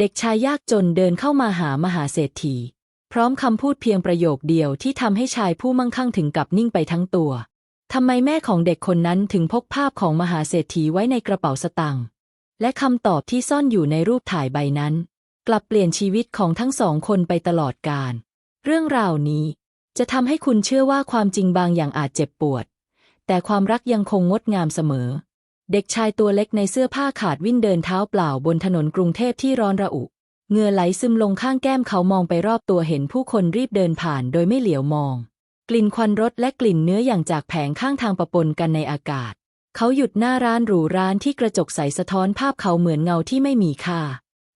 เด็กชายยากจนเดินเข้ามาหามหาเศรษฐี พร้อมคำพูดเพียงประโยคเดียวที่ทำให้ชายผู้มั่งคั่งถึงกับนิ่งไปทั้งตัวทำไมแม่ของเด็กคนนั้นถึงพกภาพของมหาเศรษฐีไว้ในกระเป๋าสตางค์และคำตอบที่ซ่อนอยู่ในรูปถ่ายใบนั้น กลับเปลี่ยนชีวิตของทั้งสองคนไปตลอดกาลเรื่องราวนี้จะทำให้คุณเชื่อว่าความจริงบางอย่างอาจเจ็บปวด แต่ความรักยังคงงดงามเสมอ เด็กชายตัวเล็กในเสื้อผ้าขาดวิ่นเดินเท้าเปล่าบนถนนกรุงเทพที่ร้อนระอุ เงื่อไหลซึมลงข้างแก้มเขามองไปรอบตัวเห็นผู้คนรีบเดินผ่านโดยไม่เหลียวมอง กลิ่นควันรถและกลิ่นเนื้ออย่างจากแผงข้างทางประปนกันในอากาศ เขาหยุดหน้าร้านหรูร้านที่กระจกใสสะท้อนภาพเขาเหมือนเงาที่ไม่มีค่า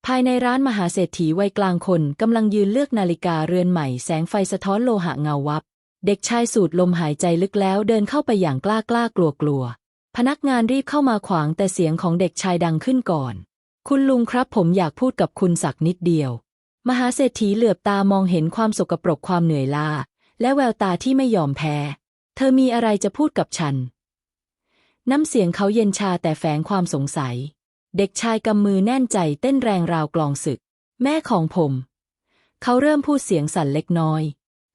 ภายในร้านมหาเศรษฐีวัยกลางคนกำลังยืนเลือกนาฬิกาเรือนใหม่แสงไฟสะท้อนโลหะเงาวับ เด็กชายสูดลมหายใจลึกแล้วเดินเข้าไปอย่างกล้ากล้ากลัวกลัว พนักงานรีบเข้ามาขวางแต่เสียงของเด็กชายดังขึ้นก่อน คุณลุงครับผมอยากพูดกับคุณสักนิดเดียว มหาเศรษฐีเหลือบตามองเห็นความสกปรกความเหนื่อยล้าและแววตาที่ไม่ยอมแพ้ เธอมีอะไรจะพูดกับฉัน น้ำเสียงเขาเย็นชาแต่แฝงความสงสัย เด็กชายกำมือแน่นใจเต้นแรงราวกลองศึก แม่ของผม เขาเริ่มพูดเสียงสั่นเล็กน้อย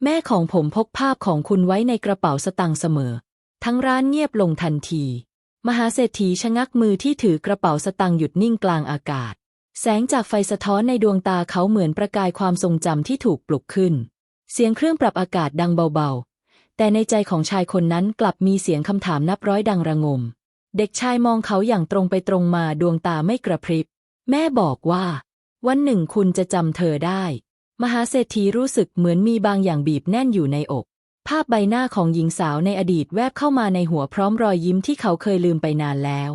แม่ของผมพกภาพของคุณไว้ในกระเป๋าสตางค์เสมอ ทั้งร้านเงียบลงทันที มหาเศรษฐีชะงักมือที่ถือกระเป๋าสตางค์หยุดนิ่งกลางอากาศ แสงจากไฟสะท้อนในดวงตาเขาเหมือนประกายความทรงจำที่ถูกปลุกขึ้น เสียงเครื่องปรับอากาศดังเบาๆ แต่ในใจของชายคนนั้นกลับมีเสียงคำถามนับร้อยดังระงม เด็กชายมองเขาอย่างตรงไปตรงมาดวงตาไม่กระพริบ แม่บอกว่า วันหนึ่งคุณจะจำเธอได้ มหาเศรษฐีรู้สึกเหมือนมีบางอย่างบีบแน่นอยู่ในอก ภาพใบหน้าของหญิงสาวในอดีตแวบเข้ามาในหัวพร้อมรอยยิ้มที่เขาเคยลืมไปนานแล้ว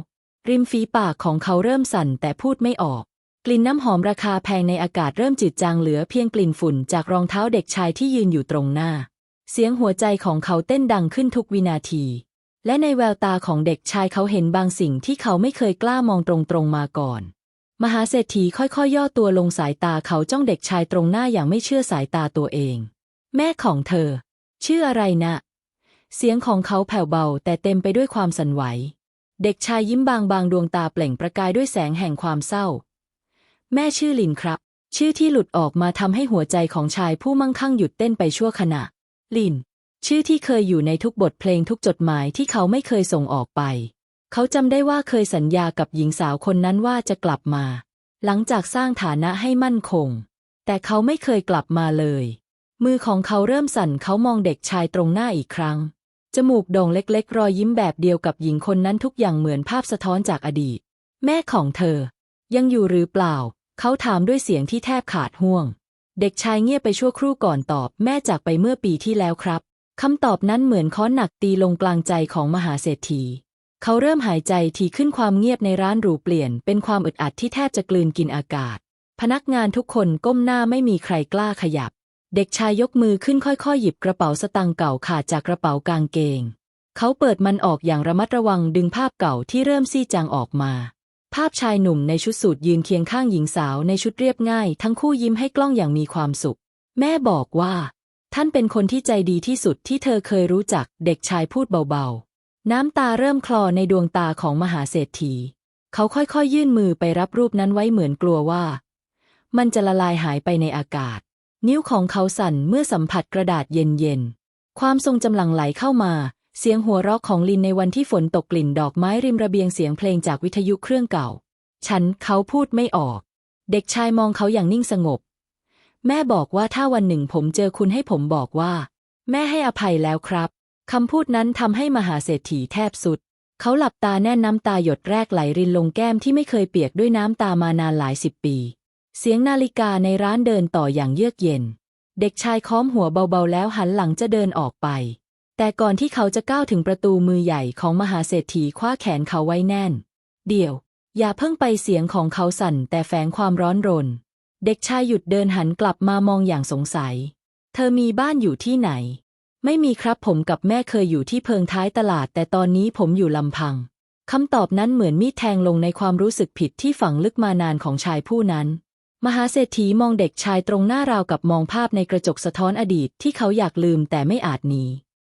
ริมฝีปากของเขาเริ่มสั่นแต่พูดไม่ออก กลิ่นน้ำหอมราคาแพงในอากาศเริ่มจืดจางเหลือเพียงกลิ่นฝุ่นจากรองเท้าเด็กชายที่ยืนอยู่ตรงหน้า เสียงหัวใจของเขาเต้นดังขึ้นทุกวินาที และในแววตาของเด็กชายเขาเห็นบางสิ่งที่เขาไม่เคยกล้ามองตรงๆมาก่อน มหาเศรษฐีค่อยๆ ย่อตัวลงสายตาเขาจ้องเด็กชายตรงหน้าอย่างไม่เชื่อสายตาตัวเอง แม่ของเธอ ชื่ออะไรนะ เสียงของเขาแผ่วเบาแต่เต็มไปด้วยความสั่นไหว เด็กชายยิ้มบางบางดวงตาเปล่งประกายด้วยแสงแห่งความเศร้า แม่ชื่อลินครับ ชื่อที่หลุดออกมาทำให้หัวใจของชายผู้มั่งคั่งหยุดเต้นไปชั่วขณะ ลิน ชื่อที่เคยอยู่ในทุกบทเพลงทุกจดหมายที่เขาไม่เคยส่งออกไป เขาจำได้ว่าเคยสัญญากับหญิงสาวคนนั้นว่าจะกลับมา หลังจากสร้างฐานะให้มั่นคง แต่เขาไม่เคยกลับมาเลย มือของเขาเริ่มสั่นเขามองเด็กชายตรงหน้าอีกครั้ง จมูกโด่งเล็กๆ รอยยิ้มแบบเดียวกับหญิงคนนั้นทุกอย่างเหมือนภาพสะท้อนจากอดีต แม่ของเธอ ยังอยู่หรือเปล่า เขาถามด้วยเสียงที่แทบขาดห่วง เด็กชายเงียบไปชั่วครู่ก่อนตอบ แม่จากไปเมื่อปีที่แล้วครับคำตอบนั้นเหมือนค้อนหนักตีลงกลางใจของมหาเศรษฐี เขาเริ่มหายใจทีขึ้นความเงียบในร้านหรูเปลี่ยน เป็นความอึดอัดที่แทบจะกลืนกินอากาศ พนักงานทุกคนก้มหน้าไม่มีใครกล้าขยับ เด็กชายยกมือขึ้นค่อยๆ หยิบกระเป๋าสตางค์เก่าขาดจากกระเป๋ากางเกง เขาเปิดมันออกอย่างระมัดระวังดึงภาพเก่าที่เริ่มซีจางออกมา ภาพชายหนุ่มในชุดสูทยืนเคียงข้างหญิงสาวในชุดเรียบง่าย ทั้งคู่ยิ้มให้กล้องอย่างมีความสุข แม่บอกว่า ท่านเป็นคนที่ใจดีที่สุดที่เธอเคยรู้จัก เด็กชายพูดเบาๆ น้ำตาเริ่มคลอในดวงตาของมหาเศรษฐี เขาค่อยๆ ยื่นมือไปรับรูปนั้นไว้เหมือนกลัวว่า มันจะละลายหายไปในอากาศ นิ้วของเขาสั่นเมื่อสัมผัสกระดาษเย็นๆ ความทรงจำหลั่งไหลเข้ามา เสียงหัวเราะของลินในวันที่ฝนตกกลิ่นดอกไม้ริมระเบียงเสียงเพลงจากวิทยุเครื่องเก่า ฉันเขาพูดไม่ออก เด็กชายมองเขาอย่างนิ่งสงบ แม่บอกว่าถ้าวันหนึ่งผมเจอคุณให้ผมบอกว่า แม่ให้อภัยแล้วครับคำพูดนั้นทำให้มหาเศรษฐีแทบสุด เขาหลับตาแน่นน้ำตาหยดแรกไหลรินลงแก้มที่ไม่เคยเปียกด้วยน้ำตามานานหลายสิบปี เสียงนาฬิกาในร้านเดินต่ออย่างเยือกเย็น เด็กชายค้อมหัวเบาๆ แล้วหันหลังจะเดินออกไป แต่ก่อนที่เขาจะก้าวถึงประตูมือใหญ่ของมหาเศรษฐีคว้าแขนเขาไว้แน่น เดี๋ยว อย่าเพิ่งไปเสียงของเขาสั่นแต่แฝงความร้อนรน เด็กชายหยุดเดินหันกลับมามองอย่างสงสัย เธอมีบ้านอยู่ที่ไหน ไม่มีครับผมกับแม่เคยอยู่ที่เพิงท้ายตลาด แต่ตอนนี้ผมอยู่ลำพังคำตอบนั้นเหมือนมีดแทงลงในความรู้สึกผิดที่ฝังลึกมานานของชายผู้นั้น มหาเศรษฐีมองเด็กชายตรงหน้าราวกับมองภาพในกระจกสะท้อนอดีตที่เขาอยากลืมแต่ไม่อาจหนี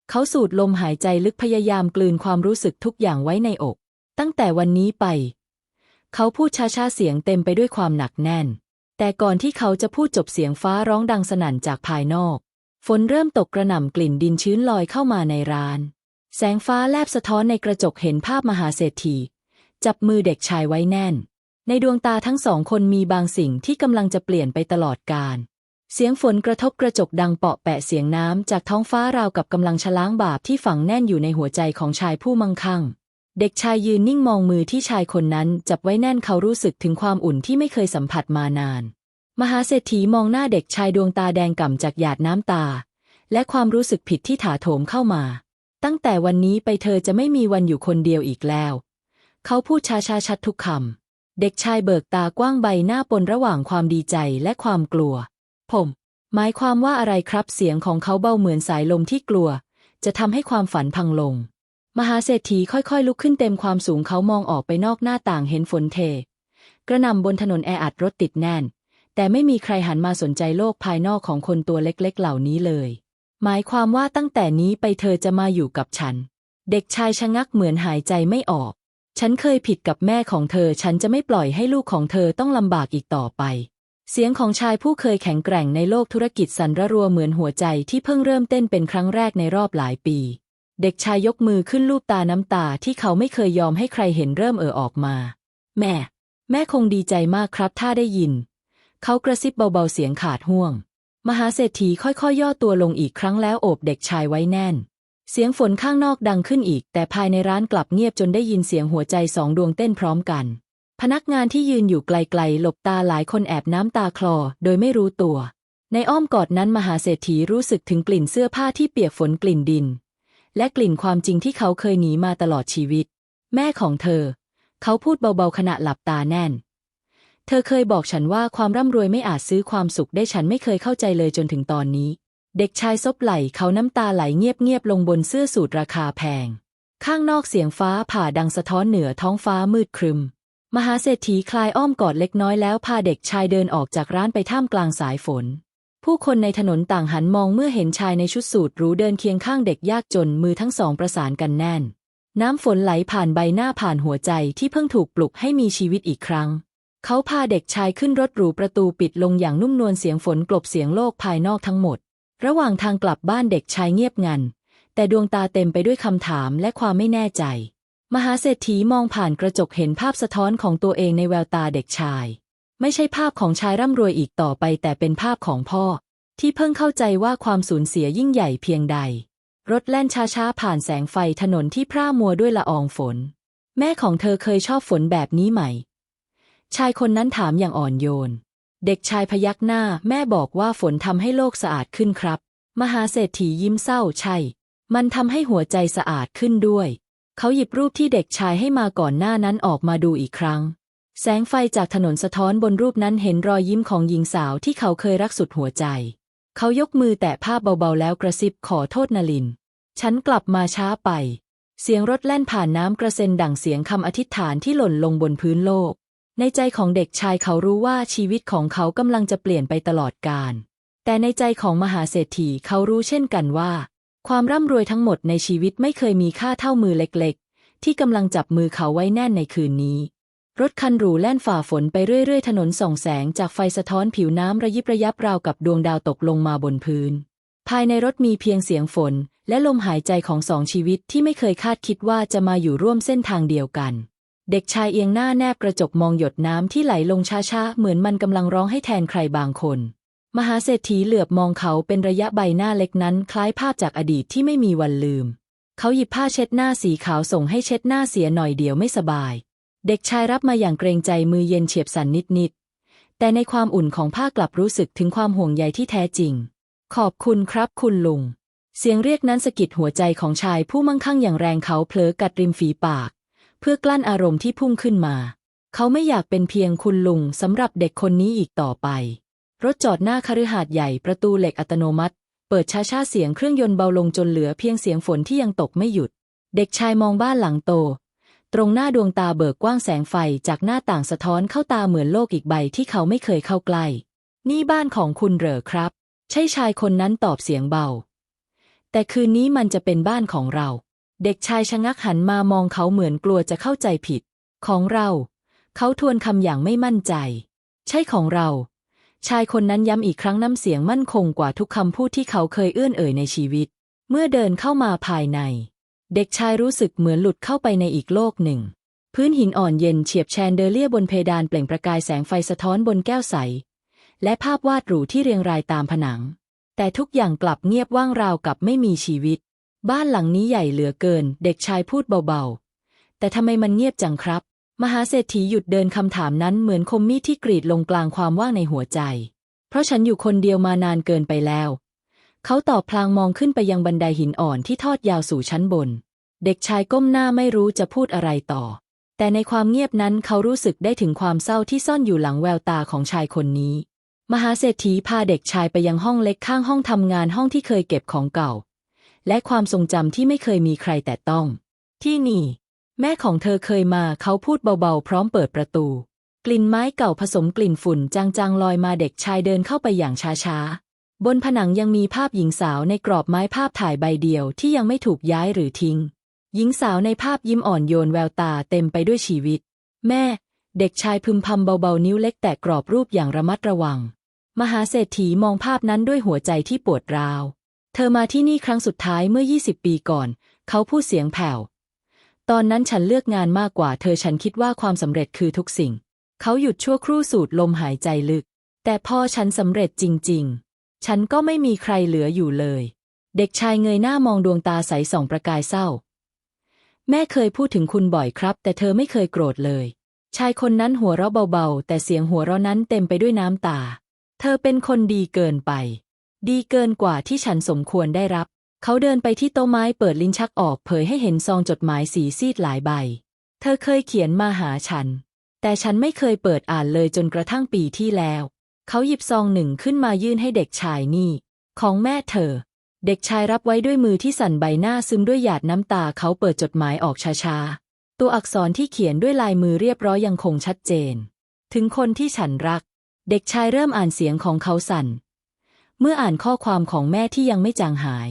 เขาสูดลมหายใจลึกพยายามกลืนความรู้สึกทุกอย่างไว้ในอก ตั้งแต่วันนี้ไป เขาพูดช้าๆเสียงเต็มไปด้วยความหนักแน่น แต่ก่อนที่เขาจะพูดจบเสียงฟ้าร้องดังสนั่นจากภายนอก ฝนเริ่มตกกระหน่ำกลิ่นดินชื้นลอยเข้ามาในร้าน แสงฟ้าแลบสะท้อนในกระจกเห็นภาพมหาเศรษฐีจับมือเด็กชายไว้แน่น ในดวงตาทั้งสองคนมีบางสิ่งที่กำลังจะเปลี่ยนไปตลอดกาลเสียงฝนกระทบกระจกดังเปาะแปะเสียงน้ำจากท้องฟ้าราวกับกำลังชล้างบาปที่ฝังแน่นอยู่ในหัวใจของชายผู้มั่งคั่ง เด็กชายยืนนิ่งมองมือที่ชายคนนั้นจับไว้แน่นเขารู้สึกถึงความอุ่นที่ไม่เคยสัมผัสมานาน มหาเศรษฐีมองหน้าเด็กชายดวงตาแดงก่ำจากหยาดน้ำตา และความรู้สึกผิดที่ถาโถมเข้ามา ตั้งแต่วันนี้ไปเธอจะไม่มีวันอยู่คนเดียวอีกแล้ว เขาพูดช้าๆชัดทุกคำ เด็กชายเบิกตากว้างใบหน้าปนระหว่างความดีใจและความกลัว ผม หมายความว่าอะไรครับเสียงของเขาเบาเหมือนสายลมที่กลัว จะทำให้ความฝันพังลง มหาเศรษฐีค่อยๆ ลุกขึ้นเต็มความสูงเขามองออกไปนอกหน้าต่างเห็นฝนเท กระหน่ำบนถนนแออัดรถติดแน่น แต่ไม่มีใครหันมาสนใจโลกภายนอกของคนตัวเล็กๆ เหล่านี้เลย หมายความว่าตั้งแต่นี้ไปเธอจะมาอยู่กับฉัน เด็กชายชะงักเหมือนหายใจไม่ออก ฉันเคยผิดกับแม่ของเธอ ฉันจะไม่ปล่อยให้ลูกของเธอต้องลำบากอีกต่อไป เสียงของชายผู้เคยแข็งแกร่งในโลกธุรกิจสั่นระรัวเหมือนหัวใจที่เพิ่งเริ่มเต้นเป็นครั้งแรกในรอบหลายปี เด็กชายยกมือขึ้นลูบตาน้ำตาที่เขาไม่เคยยอมให้ใครเห็นเริ่มเอ่อออกมา แม่ แม่คงดีใจมากครับถ้าได้ยิน เขากระซิบเบาๆเสียงขาดห่วง มหาเศรษฐีค่อยๆย่อตัวลงอีกครั้งแล้วโอบเด็กชายไว้แน่น เสียงฝนข้างนอกดังขึ้นอีก แต่ภายในร้านกลับเงียบจนได้ยินเสียงหัวใจสองดวงเต้นพร้อมกัน พนักงานที่ยืนอยู่ไกลๆ หลบตาหลายคนแอบน้ำตาคลอ โดยไม่รู้ตัว ในอ้อมกอดนั้นมหาเศรษฐีรู้สึกถึงกลิ่นเสื้อผ้าที่เปียกฝนกลิ่นดิน และกลิ่นความจริงที่เขาเคยหนีมาตลอดชีวิต แม่ของเธอ เขาพูดเบาๆขณะหลับตาแน่น เธอเคยบอกฉันว่าความร่ำรวยไม่อาจซื้อความสุขได้ฉันไม่เคยเข้าใจเลยจนถึงตอนนี้ เด็กชายซบไหล่เขาน้ำตาไหลเงียบๆลงบนเสื้อสูทราคาแพง ข้างนอกเสียงฟ้าผ่าดังสะท้อนเหนือท้องฟ้ามืดครึม มหาเศรษฐีคลายอ้อมกอดเล็กน้อยแล้วพาเด็กชายเดินออกจากร้านไปท่ามกลางสายฝน ผู้คนในถนนต่างหันมองเมื่อเห็นชายในชุดสูทหรูเดินเคียงข้างเด็กยากจนมือทั้งสองประสานกันแน่น น้ำฝนไหลผ่านใบหน้าผ่านหัวใจที่เพิ่งถูกปลุกให้มีชีวิตอีกครั้งเขาพาเด็กชายขึ้นรถหรูประตูปิดลงอย่างนุ่มนวลเสียงฝนกลบเสียงโลกภายนอกทั้งหมด ระหว่างทางกลับบ้านเด็กชายเงียบงัน แต่ดวงตาเต็มไปด้วยคำถามและความไม่แน่ใจ มหาเศรษฐีมองผ่านกระจกเห็นภาพสะท้อนของตัวเองในแววตาเด็กชาย ไม่ใช่ภาพของชายร่ำรวยอีกต่อไป แต่เป็นภาพของพ่อ ที่เพิ่งเข้าใจว่าความสูญเสียยิ่งใหญ่เพียงใด รถแล่นช้าๆผ่านแสงไฟถนนที่พร่ามัวด้วยละอองฝน แม่ของเธอเคยชอบฝนแบบนี้ไหม ชายคนนั้นถามอย่างอ่อนโยน เด็กชายพยักหน้าแม่บอกว่าฝนทำให้โลกสะอาดขึ้นครับ มหาเศรษฐียิ้มเศร้าใช่ มันทำให้หัวใจสะอาดขึ้นด้วย เขาหยิบรูปที่เด็กชายให้มาก่อนหน้านั้นออกมาดูอีกครั้ง แสงไฟจากถนนสะท้อนบนรูปนั้นเห็นรอยยิ้มของหญิงสาวที่เขาเคยรักสุดหัวใจ เขายกมือแตะภาพเบาๆแล้วกระซิบขอโทษนลิน ฉันกลับมาช้าไป เสียงรถแล่นผ่านน้ำกระเซ็นดั่งเสียงคำอธิษฐานที่หล่นลงบนพื้นโลก ในใจของเด็กชายเขารู้ว่าชีวิตของเขากำลังจะเปลี่ยนไปตลอดกาล แต่ในใจของมหาเศรษฐีเขารู้เช่นกันว่า ความร่ำรวยทั้งหมดในชีวิตไม่เคยมีค่าเท่ามือเล็กๆ ที่กำลังจับมือเขาไว้แน่นในคืนนี้ รถคันหรูแล่นฝ่าฝนไปเรื่อยๆ ถนนส่องแสงจากไฟสะท้อนผิวน้ำระยิบระยับราวกับดวงดาวตกลงมาบนพื้น ภายในรถมีเพียงเสียงฝน และลมหายใจของสองชีวิตที่ไม่เคยคาดคิดว่าจะมาอยู่ร่วมเส้นทางเดียวกัน เด็กชายเอียงหน้าแนบกระจกมองหยดน้ำที่ไหลลงช้าๆ เหมือนมันกำลังร้องให้แทนใครบางคน มหาเศรษฐีเหลือบมองเขาเป็นระยะใบหน้าเล็กนั้น คล้ายภาพจากอดีตที่ไม่มีวันลืม เขาหยิบผ้าเช็ดหน้าสีขาวส่งให้เช็ดหน้าเสียหน่อยเดียวไม่สบาย เด็กชายรับมาอย่างเกรงใจมือเย็นเฉียบสันนิดๆ แต่ในความอุ่นของผ้ากลับรู้สึกถึงความห่วงใยที่แท้จริง ขอบคุณครับคุณลุง เสียงเรียกนั้นสะกิดหัวใจของชายผู้มั่งคั่งอย่างแรงเขาเผลอกัดริมฝีปาก พื่อกลั้นอารมณ์ที่พุ่งขึ้นมา เขาไม่อยากเป็นเพียงคุณลุงสำหรับเด็กคนนี้อีกต่อไป รถจอดหน้าคฤหาสน์ใหญ่ประตูเหล็กอัตโนมัติ เปิดช้าๆเสียงเครื่องยนต์เบาลงจนเหลือเพียงเสียงฝนที่ยังตกไม่หยุด เด็กชายมองบ้านหลังโต ตรงหน้าดวงตาเบิกกว้างแสงไฟจากหน้าต่างสะท้อนเข้าตาเหมือนโลกอีกใบที่เขาไม่เคยเข้าใกล้ นี่บ้านของคุณเหรอครับ ใช่ชายคนนั้นตอบเสียงเบา แต่คืนนี้มันจะเป็นบ้านของเรา เด็กชายชะงักหันมามองเขาเหมือนกลัวจะเข้าใจผิด ของเรา เขาทวนคำอย่างไม่มั่นใจ ใช่ของเรา ชายคนนั้นย้ำอีกครั้งน้ำเสียงมั่นคงกว่าทุกคำพูดที่เขาเคยเอื้อนเอ่ยในชีวิต เมื่อเดินเข้ามาภายใน เด็กชายรู้สึกเหมือนหลุดเข้าไปในอีกโลกหนึ่ง พื้นหินอ่อนเย็นเฉียบแชนเดอเลียบนเพดานเปล่งประกายแสงไฟสะท้อนบนแก้วใส และภาพวาดหรูที่เรียงรายตามผนัง แต่ทุกอย่างกลับเงียบว่างราวกับไม่มีชีวิต บ้านหลังนี้ใหญ่เหลือเกิน เด็กชายพูดเบาๆ แต่ทำไมมันเงียบจังครับ มหาเศรษฐีหยุดเดินคำถามนั้นเหมือนคมมีดที่กรีดลงกลางความว่างในหัวใจ เพราะฉันอยู่คนเดียวมานานเกินไปแล้ว เขาตอบพลางมองขึ้นไปยังบันไดหินอ่อนที่ทอดยาวสู่ชั้นบน เด็กชายก้มหน้าไม่รู้จะพูดอะไรต่อ แต่ในความเงียบนั้นเขารู้สึกได้ถึงความเศร้าที่ซ่อนอยู่หลังแววตาของชายคนนี้ มหาเศรษฐีพาเด็กชายไปยังห้องเล็กข้างห้องทำงานห้องที่เคยเก็บของเก่า และความทรงจำที่ไม่เคยมีใครแต่ต้อง ที่นี่ แม่ของเธอเคยมาเขาพูดเบาๆ พร้อมเปิดประตู กลิ่นไม้เก่าผสมกลิ่นฝุ่นจางๆลอยมาเด็กชายเดินเข้าไปอย่างช้าๆ บนผนังยังมีภาพหญิงสาวในกรอบไม้ภาพถ่ายใบเดียวที่ยังไม่ถูกย้ายหรือทิ้ง หญิงสาวในภาพยิ้มอ่อนโยนแววตาเต็มไปด้วยชีวิต แม่ เด็กชายพึมพำเบาๆนิ้วเล็กแตะกรอบรูปอย่างระมัดระวัง มหาเศรษฐีมองภาพนั้นด้วยหัวใจที่ปวดร้าว เธอมาที่นี่ครั้งสุดท้ายเมื่อ 20 ปีก่อน เขาพูดเสียงแผ่ว ตอนนั้นฉันเลือกงานมากกว่า เธอฉันคิดว่าความสำเร็จคือทุกสิ่ง เขาหยุดชั่วครู่สูดลมหายใจลึก แต่พอฉันสำเร็จจริง ๆ ฉันก็ไม่มีใครเหลืออยู่เลย เด็กชายเงยหน้ามองดวงตาใสส่องประกายเศร้า แม่เคยพูดถึงคุณบ่อยครับ แต่เธอไม่เคยโกรธเลย ชายคนนั้นหัวเราะเบาๆ แต่เสียงหัวเราะนั้นเต็มไปด้วยน้ำตา เธอเป็นคนดีเกินไป ดีเกินกว่าที่ฉันสมควรได้รับ เขาเดินไปที่โต๊ะไม้เปิดลิ้นชักออกเผยให้เห็นซองจดหมายสีซีดหลายใบ เธอเคยเขียนมาหาฉัน แต่ฉันไม่เคยเปิดอ่านเลยจนกระทั่งปีที่แล้ว เขาหยิบซองหนึ่งขึ้นมายื่นให้เด็กชายนี่ ของแม่เธอ เด็กชายรับไว้ด้วยมือที่สั่นใบหน้าซึมด้วยหยาดน้ำตาเขาเปิดจดหมายออกช้าๆ ตัวอักษรที่เขียนด้วยลายมือเรียบร้อยยังคงชัดเจน ถึงคนที่ฉันรัก เด็กชายเริ่มอ่านเสียงของเขาสั่น เมื่ออ่านข้อความของแม่ที่ยังไม่จางหาย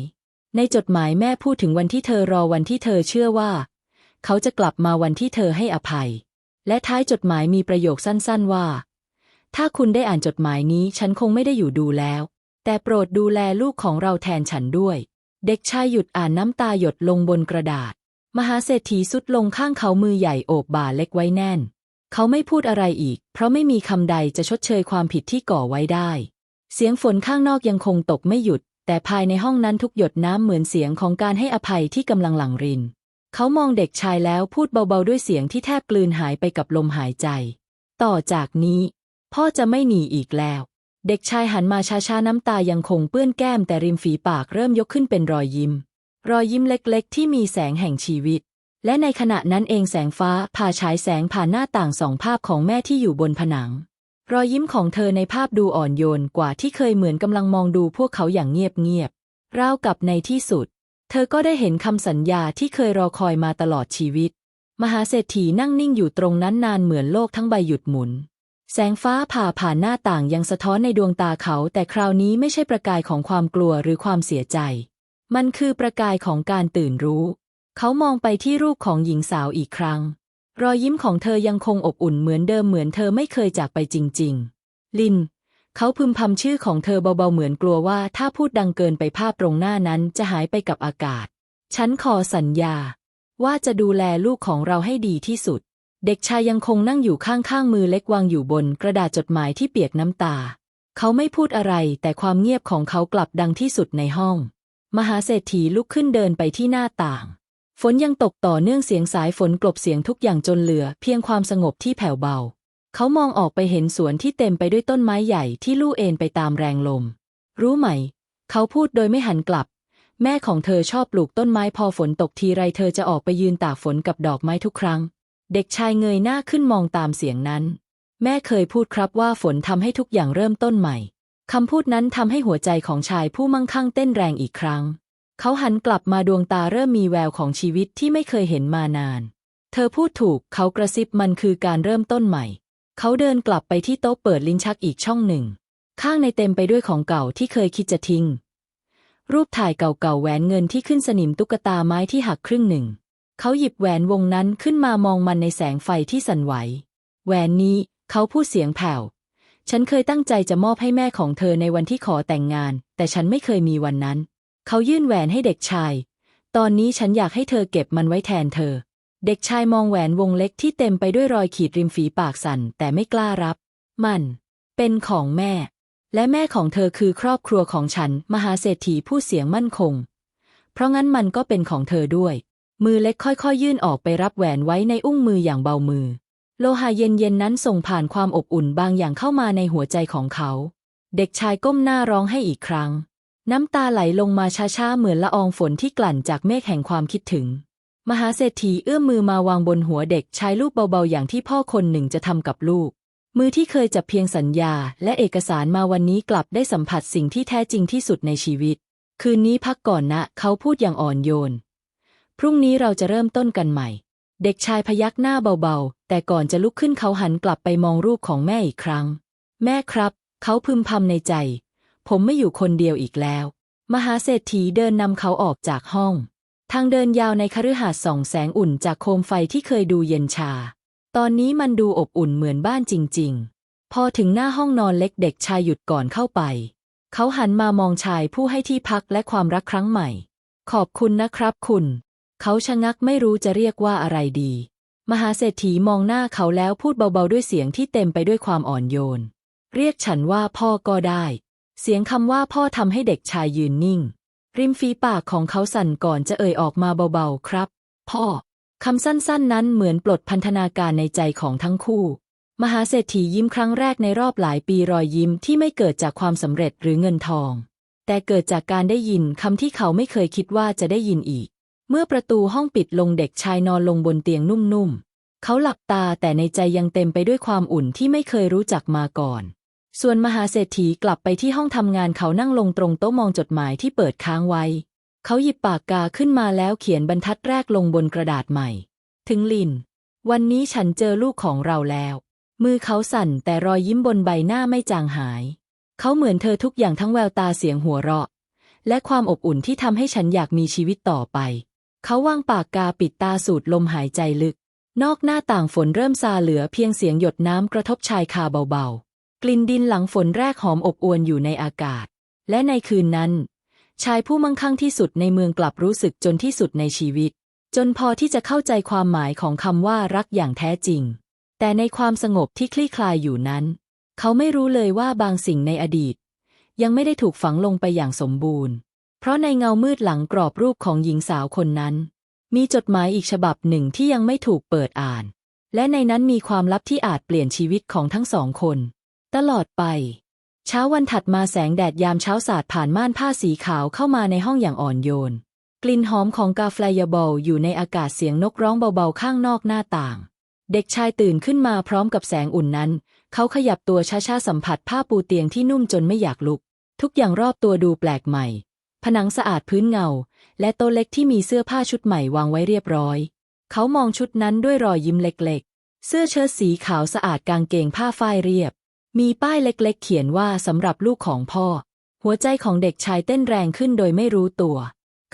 ในจดหมายแม่พูดถึงวันที่เธอรอวันที่เธอเชื่อว่า เขาจะกลับมาวันที่เธอให้อภัย และท้ายจดหมายมีประโยคสั้นๆว่า ถ้าคุณได้อ่านจดหมายนี้ฉันคงไม่ได้อยู่ดูแล้ว แต่โปรดดูแลลูกของเราแทนฉันด้วย เด็กชายหยุดอ่านน้ำตาหยดลงบนกระดาษ มหาเศรษฐีสุดลงข้างเขามือใหญ่โอบบ่าเล็กไว้แน่น เขาไม่พูดอะไรอีก เพราะไม่มีคำใดจะชดเชยความผิดที่ก่อไว้ได้ เสียงฝนข้างนอกยังคงตกไม่หยุด แต่ภายในห้องนั้นทุกหยดน้ำเหมือนเสียงของการให้อภัยที่กำลังหลั่งริน เขามองเด็กชายแล้วพูดเบาๆด้วยเสียงที่แทบกลืนหายไปกับลมหายใจ ต่อจากนี้ พ่อจะไม่หนีอีกแล้ว เด็กชายหันมาช้าๆน้ำตายังคงเปื้อนแก้มแต่ริมฝีปากเริ่มยกขึ้นเป็นรอยยิ้ม รอยยิ้มเล็กๆ ที่มีแสงแห่งชีวิต และในขณะนั้นเองแสงฟ้าผ่าฉายแสงผ่านหน้าต่างสองภาพของแม่ที่อยู่บนผนัง รอยยิ้มของเธอในภาพดูอ่อนโยนกว่าที่เคยเหมือนกำลังมองดูพวกเขาอย่างเงียบๆราวกับในที่สุด เธอก็ได้เห็นคำสัญญาที่เคยรอคอยมาตลอดชีวิต มหาเศรษฐีนั่งนิ่งอยู่ตรงนั้นนานเหมือนโลกทั้งใบหยุดหมุน แสงฟ้าผ่าผ่านหน้าต่างยังสะท้อนในดวงตาเขา แต่คราวนี้ไม่ใช่ประกายของความกลัวหรือความเสียใจ มันคือประกายของการตื่นรู้ เขามองไปที่รูปของหญิงสาวอีกครั้ง รอยยิ้มของเธอยังคงอบอุ่นเหมือนเดิมเหมือนเธอไม่เคยจากไปจริง ๆ ลิน เขาพึมพำชื่อของเธอเบาๆเหมือนกลัวว่าถ้าพูดดังเกินไปภาพตรงหน้านั้นจะหายไปกับอากาศ ฉันขอสัญญา ว่าจะดูแลลูกของเราให้ดีที่สุด เด็กชายยังคงนั่งอยู่ข้างๆมือเล็กวางอยู่บนกระดาษจดหมายที่เปียกน้ำตา เขาไม่พูดอะไรแต่ความเงียบของเขากลับดังที่สุดในห้อง มหาเศรษฐีลุกขึ้นเดินไปที่หน้าต่าง ฝนยังตกต่อเนื่องเสียงสายฝนกลบเสียงทุกอย่างจนเหลือ เพียงความสงบที่แผ่วเบา เขามองออกไปเห็นสวนที่เต็มไปด้วยต้นไม้ใหญ่ที่ลู่เอ็นไปตามแรงลม รู้ไหม เขาพูดโดยไม่หันกลับ แม่ของเธอชอบปลูกต้นไม้พอฝนตกทีไรเธอจะออกไปยืนตากฝนกับดอกไม้ทุกครั้ง เด็กชายเงยหน้าขึ้นมองตามเสียงนั้น แม่เคยพูดครับว่าฝนทำให้ทุกอย่างเริ่มต้นใหม่คำพูดนั้นทำให้หัวใจของชายผู้มั่งคั่งเต้นแรงอีกครั้ง เขาหันกลับมาดวงตาเริ่มมีแววของชีวิตที่ไม่เคยเห็นมานาน เธอพูดถูกเขากระซิบมันคือการเริ่มต้นใหม่ เขาเดินกลับไปที่โต๊ะเปิดลิ้นชักอีกช่องหนึ่ง ข้างในเต็มไปด้วยของเก่าที่เคยคิดจะทิ้ง รูปถ่ายเก่าๆแหวนเงินที่ขึ้นสนิมตุ๊กตาไม้ที่หักครึ่งหนึ่ง เขาหยิบแหวนวงนั้นขึ้นมามองมันในแสงไฟที่สั่นไหว แหวนนี้เขาพูดเสียงแผ่วฉันเคยตั้งใจจะมอบให้แม่ของเธอในวันที่ขอแต่งงาน แต่ฉันไม่เคยมีวันนั้น เขายื่นแหวนให้เด็กชาย ตอนนี้ฉันอยากให้เธอเก็บมันไว้แทนเธอ เด็กชายมองแหวนวงเล็กที่เต็มไปด้วยรอยขีดริมฝีปากสั่น แต่ไม่กล้ารับ มัน เป็นของแม่ และแม่ของเธอคือครอบครัวของฉัน มหาเศรษฐีพูดเสียงมั่นคง เพราะงั้นมันก็เป็นของเธอด้วย มือเล็กค่อยๆ ยื่นออกไปรับแหวนไว้ในอุ้งมืออย่างเบามือ โลหะเย็นๆนั้นส่งผ่านความอบอุ่นบางอย่างเข้ามาในหัวใจของเขา เด็กชายก้มหน้าร้องให้อีกครั้ง น้ำตาไหลลงมาช้าๆ เหมือนละอองฝนที่กลั่นจากเมฆแห่งความคิดถึง มหาเศรษฐีเอื้อมมือมาวางบนหัวเด็กชายลูกเบาๆ อย่างที่พ่อคนหนึ่งจะทำกับลูก มือที่เคยจับเพียงสัญญา และเอกสารมาวันนี้กลับได้สัมผัสสิ่งที่แท้จริงที่สุดในชีวิต คืนนี้พักก่อนนะ เขาพูดอย่างอ่อนโยน พรุ่งนี้เราจะเริ่มต้นกันใหม่ เด็กชายพยักหน้าเบาๆ แต่ก่อนจะลุกขึ้นเขาหันกลับไปมองรูปของแม่อีกครั้ง แม่ครับ เขาพึมพำในใจ ผมไม่อยู่คนเดียวอีกแล้ว มหาเศรษฐีเดินนำเขาออกจากห้อง ทางเดินยาวในคฤหาสน์ส่องแสงอุ่นจากโคมไฟที่เคยดูเย็นชา ตอนนี้มันดูอบอุ่นเหมือนบ้านจริง ๆ พอถึงหน้าห้องนอนเล็กเด็กชายหยุดก่อนเข้าไป เขาหันมามองชายผู้ให้ที่พักและความรักครั้งใหม่ ขอบคุณนะครับคุณ เขาชะงักไม่รู้จะเรียกว่าอะไรดี มหาเศรษฐีมองหน้าเขาแล้วพูดเบาๆด้วยเสียงที่เต็มไปด้วยความอ่อนโยน เรียกฉันว่าพ่อก็ได้ เสียงคำว่าพ่อทำให้เด็กชายยืนนิ่ง ริมฝีปากของเขาสั่นก่อนจะเอ่ยออกมาเบาๆครับ พ่อคำสั้นๆ นั้นเหมือนปลดพันธนาการในใจของทั้งคู่ มหาเศรษฐียิ้มครั้งแรกในรอบหลายปีรอยยิ้มที่ไม่เกิดจากความสำเร็จหรือเงินทอง แต่เกิดจากการได้ยินคำที่เขาไม่เคยคิดว่าจะได้ยินอีก เมื่อประตูห้องปิดลงเด็กชายนอนลงบนเตียงนุ่มๆ เขาหลับตาแต่ในใจยังเต็มไปด้วยความอุ่นที่ไม่เคยรู้จักมาก่อน ส่วนมหาเศรษฐีกลับไปที่ห้องทำงานเขานั่งลงตรงโต๊ะมองจดหมายที่เปิดค้างไว้ เขาหยิบปากกาขึ้นมาแล้วเขียนบรรทัดแรกลงบนกระดาษใหม่ ถึงลิน วันนี้ฉันเจอลูกของเราแล้ว มือเขาสั่นแต่รอยยิ้มบนใบหน้าไม่จางหาย เขาเหมือนเธอทุกอย่างทั้งแววตาเสียงหัวเราะ และความอบอุ่นที่ทำให้ฉันอยากมีชีวิตต่อไป เขาวางปากกาปิดตาสูดลมหายใจลึก นอกหน้าต่างฝนเริ่มซาเหลือเพียงเสียงหยดน้ำกระทบชายคาเบาๆ ลิ่นดินหลังฝนแรกหอมอบอวลอยู่ในอากาศ และในคืนนั้น ชายผู้มั่งคั่งที่สุดในเมืองกลับรู้สึกจนที่สุดในชีวิต จนพอที่จะเข้าใจความหมายของคำว่ารักอย่างแท้จริง แต่ในความสงบที่คลี่คลายอยู่นั้น เขาไม่รู้เลยว่าบางสิ่งในอดีต ยังไม่ได้ถูกฝังลงไปอย่างสมบูรณ์ เพราะในเงามืดหลังกรอบรูปของหญิงสาวคนนั้น มีจดหมายอีกฉบับหนึ่งที่ยังไม่ถูกเปิดอ่าน และในนั้นมีความลับที่อาจเปลี่ยนชีวิตของทั้งสองคน ตลอดไป เช้าวันถัดมาแสงแดดยามเช้าสาดผ่านม่านผ้าสีขาวเข้ามาในห้องอย่างอ่อนโยน กลิ่นหอมของกาแฟยาบอลอยู่ในอากาศเสียงนกร้องเบาๆข้างนอกหน้าต่าง เด็กชายตื่นขึ้นมาพร้อมกับแสงอุ่นนั้น เขาขยับตัวช้าๆสัมผัสผ้าปูเตียงที่นุ่มจนไม่อยากลุก ทุกอย่างรอบตัวดูแปลกใหม่ ผนังสะอาดพื้นเงา และโต๊ะเล็กที่มีเสื้อผ้าชุดใหม่วางไว้เรียบร้อย เขามองชุดนั้นด้วยรอยยิ้มเล็กๆเสื้อเชิ้ตสีขาวสะอาดกางเกงผ้าฝ้ายเรียบ มีป้ายเล็กๆ เขียนว่าสำหรับลูกของพ่อ หัวใจของเด็กชายเต้นแรงขึ้นโดยไม่รู้ตัว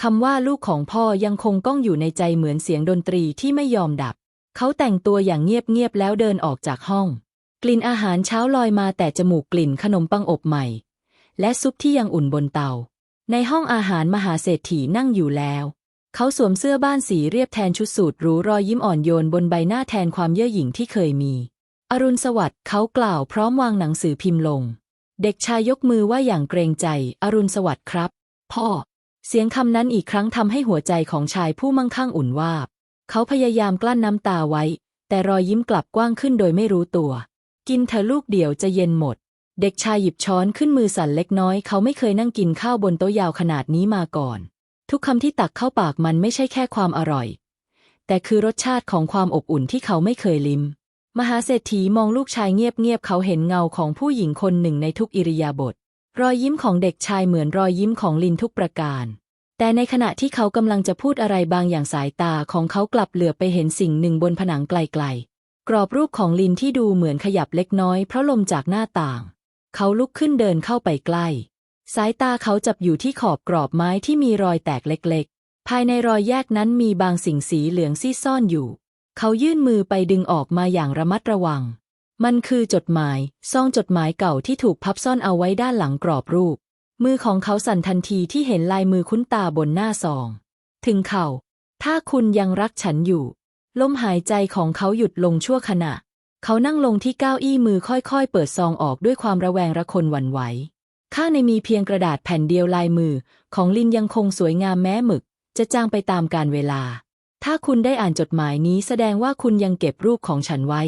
คำว่าลูกของพ่อยังคงก้องอยู่ในใจเหมือนเสียงดนตรีที่ไม่ยอมดับ เขาแต่งตัวอย่างเงียบๆแล้วเดินออกจากห้อง กลิ่นอาหารเช้าลอยมาแต่จมูกกลิ่นขนมปังอบใหม่ และซุปที่ยังอุ่นบนเตา ในห้องอาหารมหาเศรษฐีนั่งอยู่แล้ว เขาสวมเสื้อบ้านสีเรียบแทนชุดสูทหรูรอยยิ้มอ่อนโยนบนใบหน้าแทนความเย่อหยิ่งที่เคยมี อรุณสวัสดิ์เขากล่าวพร้อมวางหนังสือพิมพ์ลง เด็กชายยกมือว่าอย่างเกรงใจ อรุณสวัสดิ์ครับ พ่อ เสียงคำนั้นอีกครั้งทำให้หัวใจของชายผู้มั่งคั่งอุ่นวาบ เขาพยายามกลั้นน้ำตาไว้ แต่รอยยิ้มกลับกว้างขึ้นโดยไม่รู้ตัว กินเธอลูกเดียวจะเย็นหมด เด็กชายหยิบช้อนขึ้นมือสั่นเล็กน้อย เขาไม่เคยนั่งกินข้าวบนโต๊ะยาวขนาดนี้มาก่อน ทุกคำที่ตักเข้าปากมันไม่ใช่แค่ความอร่อย แต่คือรสชาติของความอบอุ่นที่เขาไม่เคยลิ้ม มหาเศรษฐีมองลูกชายเงียบๆเขาเห็นเงาของผู้หญิงคนหนึ่งในทุกอิริยาบถรอยยิ้มของเด็กชายเหมือนรอยยิ้มของลินทุกประการ แต่ในขณะที่เขากำลังจะพูดอะไรบางอย่างสายตาของเขากลับเหลือไปเห็นสิ่งหนึ่งบนผนังไกลๆ กรอบรูปของลินที่ดูเหมือนขยับเล็กน้อยเพราะลมจากหน้าต่าง เขาลุกขึ้นเดินเข้าไปใกล้ สายตาเขาจับอยู่ที่ขอบกรอบไม้ที่มีรอยแตกเล็กๆ ภายในรอยแยกนั้นมีบางสิ่งสีเหลืองซีดซ่อนอยู่ เขายื่นมือไปดึงออกมาอย่างระมัดระวัง มันคือจดหมาย ซองจดหมายเก่าที่ถูกพับซ่อนเอาไว้ด้านหลังกรอบรูป มือของเขาสั่นทันทีที่เห็นลายมือคุ้นตาบนหน้าซอง ถึงเขา ถ้าคุณยังรักฉันอยู่ ลมหายใจของเขาหยุดลงชั่วขณะ เขานั่งลงที่เก้าอี้มือค่อยๆ เปิดซองออกด้วยความระแวงระคนหวั่นไหว ข้างในมีเพียงกระดาษแผ่นเดียวลายมือ ของลินยังคงสวยงามแม้หมึก จะจางไปตามกาลเวลา ถ้าคุณได้อ่านจดหมายนี้แสดงว่าคุณยังเก็บรูปของฉันไว้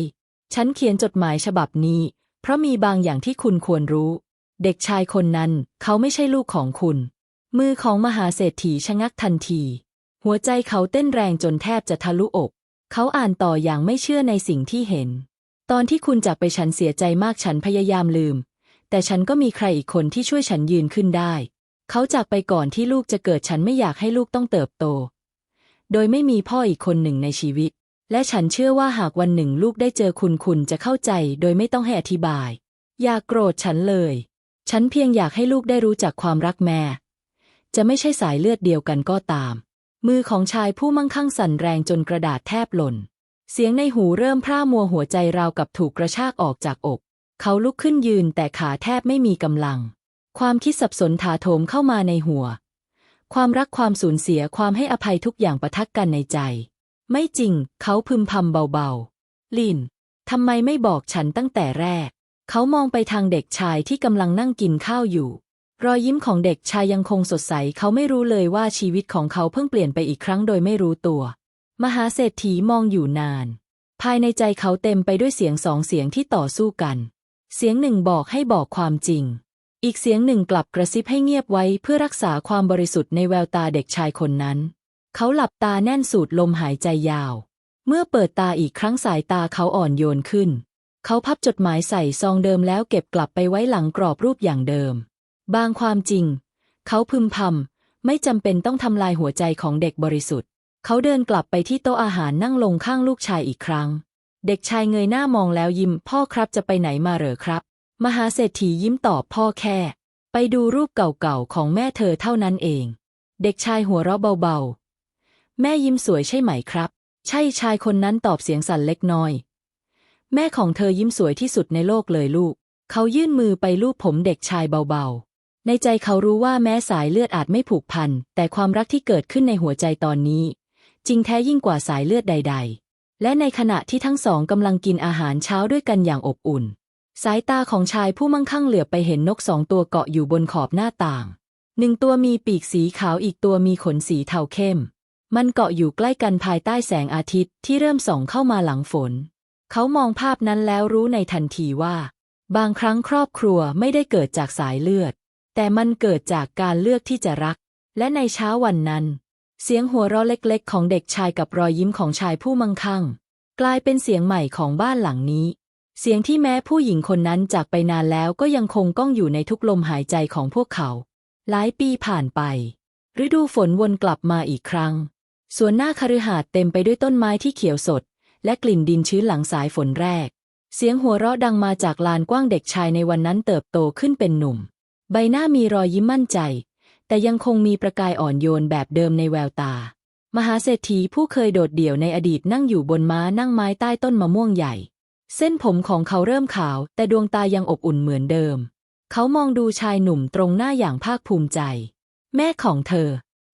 ฉันเขียนจดหมายฉบับนี้ เพราะมีบางอย่างที่คุณควรรู้ เด็กชายคนนั้นเขาไม่ใช่ลูกของคุณ มือของมหาเศรษฐีชะงักทันที หัวใจเขาเต้นแรงจนแทบจะทะลุอก เขาอ่านต่ออย่างไม่เชื่อในสิ่งที่เห็น ตอนที่คุณจากไปฉันเสียใจมากฉันพยายามลืม แต่ฉันก็มีใครอีกคนที่ช่วยฉันยืนขึ้นได้ เขาจากไปก่อนที่ลูกจะเกิดฉันไม่อยากให้ลูกต้องเติบโต โดยไม่มีพ่ออีกคนหนึ่งในชีวิต และฉันเชื่อว่าหากวันหนึ่งลูกได้เจอคุณคุณจะเข้าใจ โดยไม่ต้องให้อธิบาย อย่ากโกรธฉันเลย ฉันเพียงอยากให้ลูกได้รู้จักความรักแม่ จะไม่ใช่สายเลือดเดียวกันก็ตาม มือของชายผู้มั่งคั่งสั่นแรงจนกระดาษแทบหล่น เสียงในหูเริ่มพร่ามัวหัวใจราวกับถูกกระชากออกจากอก เขาลุกขึ้นยืนแต่ขาแทบไม่มีกำลัง ความคิดสับสนถาโถมเข้ามาในหัว ความรักความสูญเสียความให้อภัยทุกอย่างประทักกันในใจ ไม่จริง เขาพึมพำเบาๆ ลินทำไมไม่บอกฉันตั้งแต่แรก เขามองไปทางเด็กชายที่กำลังนั่งกินข้าวอยู่ รอยยิ้มของเด็กชายยังคงสดใส เขาไม่รู้เลยว่าชีวิตของเขาเพิ่งเปลี่ยนไปอีกครั้งโดยไม่รู้ตัว มหาเศรษฐีมองอยู่นาน ภายในใจเขาเต็มไปด้วยเสียงสองเสียงที่ต่อสู้กัน เสียงหนึ่งบอกให้บอกความจริง อีกเสียงหนึ่งกลับกระซิบให้เงียบไว้เพื่อรักษาความบริสุทธิ์ในแววตาเด็กชายคนนั้น เขาหลับตาแน่นสูดลมหายใจยาว เมื่อเปิดตาอีกครั้งสายตาเขาอ่อนโยนขึ้น เขาพับจดหมายใส่ซองเดิมแล้วเก็บกลับไปไว้หลังกรอบรูปอย่างเดิม บางความจริง เขาพึมพำไม่จำเป็นต้องทำลายหัวใจของเด็กบริสุทธิ์ เขาเดินกลับไปที่โต๊ะอาหารนั่งลงข้างลูกชายอีกครั้ง เด็กชายเงยหน้ามองแล้วยิ้มพ่อครับจะไปไหนมาเหรอครับ มหาเศรษฐียิ้มตอบพ่อแค่ ไปดูรูปเก่าๆของแม่เธอเท่านั้นเอง เด็กชายหัวเราะเบาๆ แม่ยิ้มสวยใช่ไหมครับ ใช่ชายคนนั้นตอบเสียงสั่นเล็กน้อย แม่ของเธอยิ้มสวยที่สุดในโลกเลยลูก เขายื่นมือไปลูบผมเด็กชายเบาๆ ในใจเขารู้ว่าแม้สายเลือดอาจไม่ผูกพัน แต่ความรักที่เกิดขึ้นในหัวใจตอนนี้ จริงแท้ยิ่งกว่าสายเลือดใด ๆ และในขณะที่ทั้งสองกำลังกินอาหารเช้าด้วยกันอย่างอบอุ่น สายตาของชายผู้มั่งคั่งเหลือบไปเห็นนกสองตัวเกาะอยู่บนขอบหน้าต่าง หนึ่งตัวมีปีกสีขาวอีกตัวมีขนสีเทาเข้ม มันเกาะอยู่ใกล้กันภายใต้แสงอาทิตย์ที่เริ่มส่องเข้ามาหลังฝน เขามองภาพนั้นแล้วรู้ในทันทีว่า บางครั้งครอบครัวไม่ได้เกิดจากสายเลือด แต่มันเกิดจากการเลือกที่จะรัก และในเช้าวันนั้น เสียงหัวเราะเล็ก ๆ ของเด็กชายกับรอยยิ้มของชายผู้มั่งคั่ง กลายเป็นเสียงใหม่ของบ้านหลังนี้ เสียงที่แม้ผู้หญิงคนนั้นจากไปนานแล้วก็ยังคงก้องอยู่ในทุกลมหายใจของพวกเขา หลายปีผ่านไป ฤดูฝนวนกลับมาอีกครั้ง สวนหน้าคฤหาสน์เต็มไปด้วยต้นไม้ที่เขียวสด และกลิ่นดินชื้นหลังสายฝนแรก เสียงหัวเราะดังมาจากลานกว้างเด็กชายในวันนั้นเติบโตขึ้นเป็นหนุ่ม ใบหน้ามีรอยยิ้มมั่นใจ แต่ยังคงมีประกายอ่อนโยนแบบเดิมในแววตา มหาเศรษฐีผู้เคยโดดเดี่ยวในอดีตนั่งอยู่บนม้านั่งไม้ใต้ต้นมะม่วงใหญ่ เส้นผมของเขาเริ่มขาว แต่ดวงตายังอบอุ่นเหมือนเดิม เขามองดูชายหนุ่มตรงหน้าอย่างภาคภูมิใจ แม่ของเธอ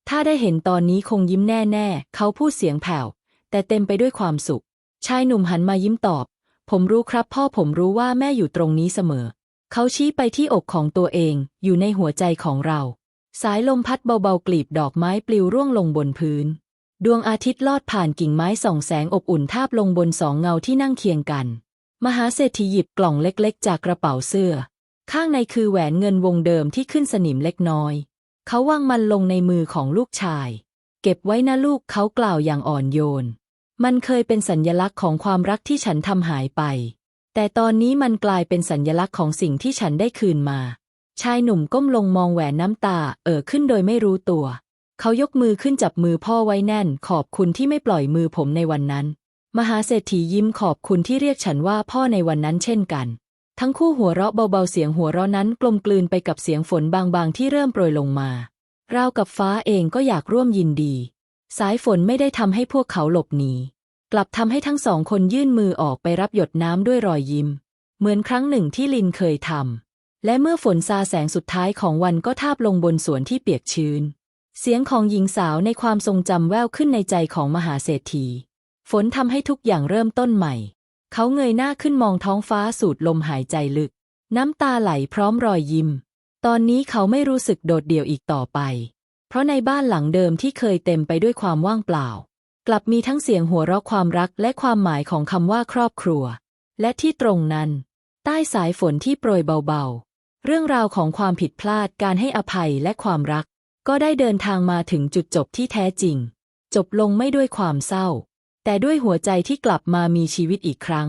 ถ้าได้เห็นตอนนี้คงยิ้มแน่ๆ เขาพูดเสียงแผ่ว แต่เต็มไปด้วยความสุข ชายหนุ่มหันมายิ้มตอบ ผมรู้ครับพ่อผมรู้ว่าแม่อยู่ตรงนี้เสมอ เขาชี้ไปที่อกของตัวเอง อยู่ในหัวใจของเรา สายลมพัดเบาๆกลีบดอกไม้ปลิวร่วงลงบนพื้น ดวงอาทิตย์ลอดผ่านกิ่งไม้ส่องแสงอบอุ่นทาบลงบนสองเงาที่นั่งเคียงกัน มหาเศรษฐีหยิบกล่องเล็กๆ จากกระเป๋าเสื้อ ข้างในคือแหวนเงินวงเดิมที่ขึ้นสนิมเล็กน้อย เขาวางมันลงในมือของลูกชาย เก็บไว้นะลูกเขากล่าวอย่างอ่อนโยน มันเคยเป็นสัญญลักษณ์ของความรักที่ฉันทำหายไป แต่ตอนนี้มันกลายเป็นสัญญลักษณ์ของสิ่งที่ฉันได้คืนมา ชายหนุ่มก้มลงมองแหวนน้ำตา เอ่อขึ้นโดยไม่รู้ตัว เขายกมือขึ้นจับมือพ่อไว้แน่น ขอบคุณที่ไม่ปล่อยมือผมในวันนั้น มหาเศรษฐียิ้มขอบคุณที่เรียกฉันว่าพ่อในวันนั้นเช่นกัน ทั้งคู่หัวเราะเบาๆเสียงหัวเราะนั้นกลมกลืนไปกับเสียงฝนบางๆที่เริ่มโปรยลงมาราวกับฟ้าเองก็อยากร่วมยินดี สายฝนไม่ได้ทำให้พวกเขาหลบหนีกลับทำให้ทั้งสองคนยื่นมือออกไปรับหยดน้ำด้วยรอยยิ้ม เหมือนครั้งหนึ่งที่ลินเคยทำและเมื่อฝนซาแสงสุดท้ายของวันก็ทาบลงบนสวนที่เปียกชื้น เสียงของหญิงสาวในความทรงจำแว่วขึ้นในใจของมหาเศรษฐี ฝนทำให้ทุกอย่างเริ่มต้นใหม่ เขาเงยหน้าขึ้นมองท้องฟ้าสูดลมหายใจลึก น้ำตาไหลพร้อมรอยยิ้ม ตอนนี้เขาไม่รู้สึกโดดเดี่ยวอีกต่อไป เพราะในบ้านหลังเดิมที่เคยเต็มไปด้วยความว่างเปล่า กลับมีทั้งเสียงหัวเราะความรักและความหมายของคำว่าครอบครัว และที่ตรงนั้น ใต้สายฝนที่โปรยเบาๆ เรื่องราวของความผิดพลาดการให้อภัยและความรัก ก็ได้เดินทางมาถึงจุดจบที่แท้จริง จบลงไม่ด้วยความเศร้า แต่ด้วยหัวใจที่กลับมามีชีวิตอีกครั้ง